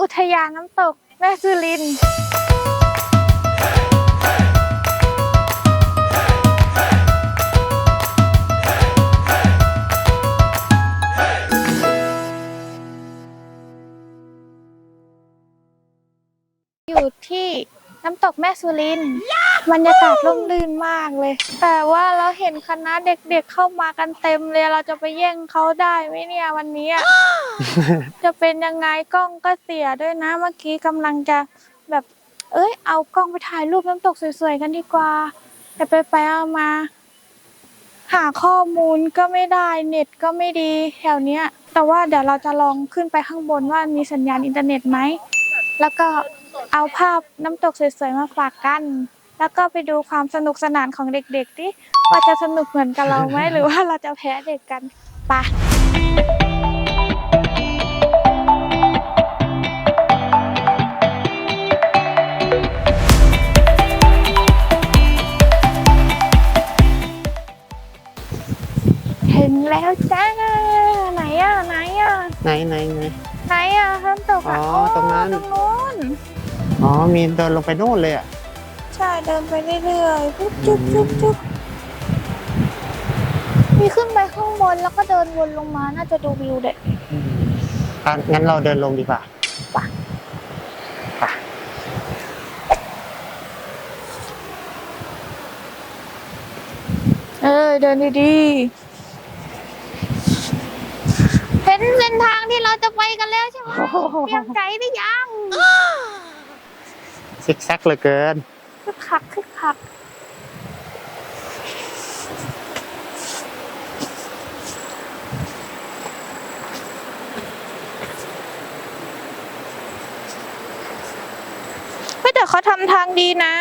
อุทยานน้ำตกแม่สุรินทร์อยู่ที่ น้ำตกแม่สุรินทร์บรรยากาศร่มรื่นมากเลย แต่ว่าเราเห็นคณะเด็กๆเข้ามากันเต็มเลยเราจะไปแย่งเขาได้ไหมเนี่ยวันนี้อะ จะเป็นยังไงกล้องก็เสียด้วยนะเมื่อกี้กำลังจะแบบ เอ้ย เอากล้องไปถ่ายรูปน้ำตกสวยๆกันดีกว่า แต่ไปไปๆเอามา หาข้อมูลก็ไม่ได้เน็ตก็ไม่ดีแถวเนี้ย แต่ว่าเดี๋ยวเราจะลองขึ้นไปข้างบนว่ามีสัญญาณอินเทอร์เน็ตไหม แล้วก็ เอาภาพน้ำตกสวยๆมาฝากกัน แล้วก็ไปดูความสนุกสนานของเด็กๆที่ว่าจะสนุกเหมือนกับเราไหมหรือว่าเราจะแพ้เด็กกันไปะถึงแล้วจ้าไหนอะไหนอะไหนไหนไหนไหนอะน้ำตกอะอ๋อตรงนั้นตรงนู้น อ๋อ มีเดินลงไปโน่นเลยอะ ใช่เดินไปเรื่อยๆปุ๊บจุ๊บจุ๊บจุ๊บมีขึ้นไปข้างบนแล้วก็เดินวนลงมาน่าจะดูวิวเด็ดอะงั้นเราเดินลงดีกว่าไปไปเออเดินดีๆเห็นเส้นทางที่เราจะไปกันแล้วใช่ไหมเตรียมใจหรือยัง ซิกแซกเหลือเกินคึกคักคึกคักไม่แต่เขาทำทางดีนะ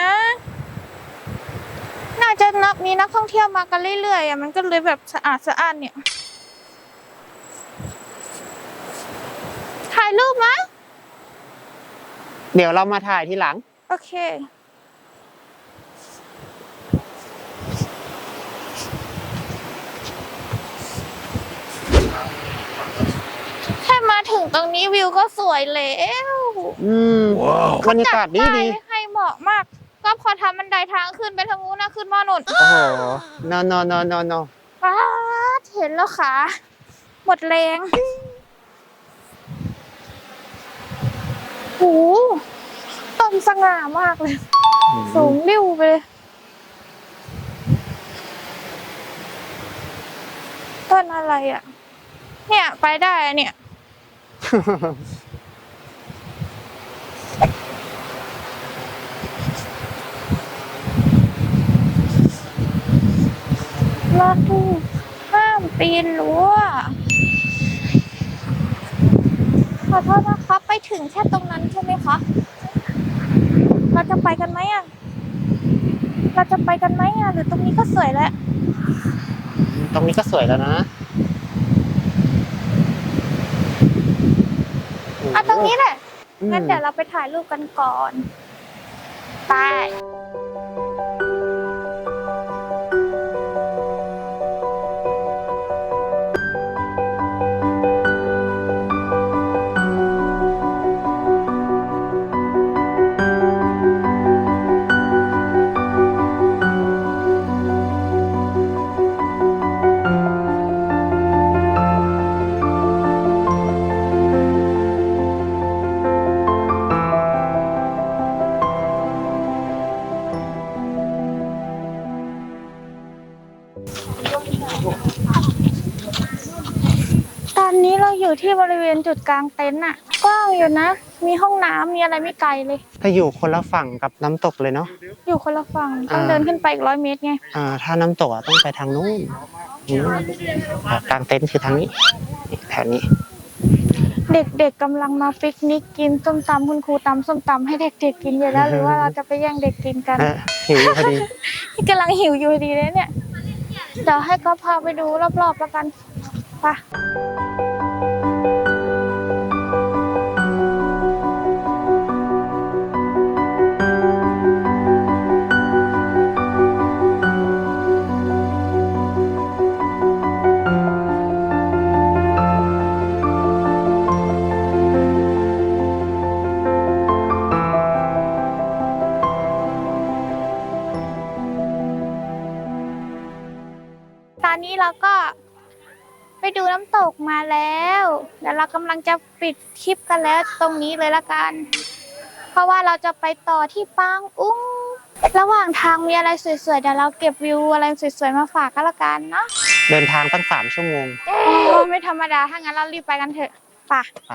น่าจะนักมีนักท่องเที่ยวมากันเรื่อยๆอะมันก็เลยแบบสะอาดสะอาดเนี่ยถ่ายรูปมะ เดี๋ยวเรามาถ่ายทีหลัง โอเค แค่มาถึงตรงนี้วิวก็สวยแล้วอืมบรรยากาศดีดีจัให้เหมาะมาก ก็พอทำบันไดทางขึ้นไปทางนู้นนะขึ้นมอนุนโอ้โห no no no no no ป้าดเห็นแล้วขาหมดแรงโห ต้นสง่ามากเลย สูงริ้วไปเลยต้นอะไรอะ เนี่ยไปได้อะเนี่ยรถตู้ห้ามปีนรั้วขอโทษนะครับไปถึงแค่ตรงนั้นใช่ไหมคะ เราจะไปกันไหมอะ เราจะไปกันไหมอะ หรือตรงนี้ก็สวยแล้ว ตรงนี้ก็สวยแล้วนะอะตรงนี้แหละอืมงั้นเดี๋ยวเราไปถ่ายรูปกันก่อน ไป นนี้เราอยู่ที่บริเวณจุดกลางเต็นท์น่ะกว้างอยู่นะ มีห้องน้ำมีอะไรไม่ไกลเลย ถ้าอยู่คนละฝั่งกับน้ำตกเลยเนาะ อยู่คนละฝั่งต้องอ่า เดินขึ้นไปอีกร้อยเมตรไงอ่า ถ้าน้ำตกอะต้องไปทางนู้นนู้นอ่ากลางเต็นท์คือทางนี้นี่แถวนี้ เด็กๆกำลังมาปิกนิกกินส้มตำคุณครูตำส้มตำให้เด็กๆกินอยู่แล้ว หรือว่าเราจะไปแย่งเด็กกินกัน เออหิวพอดีกำลังหิวอยู่ดีเลยเนี่ย เดี๋ยวให้ก็พาไปดูรอบๆแล้วกันไป นนี้เราก็ไปดูน้ำตกมาแล้วเดี๋ยวเรากำลังจะปิดคลิปกันแล้วตรงนี้เลยละกัน เพราะว่าเราจะไปต่อที่ปางอุ้ง ระหว่างทางมีอะไรสวยๆเดี๋ยวเราเก็บวิวอะไรสวยๆมาฝากกันละกันเนาะเดินทางตั้งสามชั่วโมง โอ้ไม่ธรรมดา ถ้างั้นเรารีบไปกันเถอะไป่ะ ไป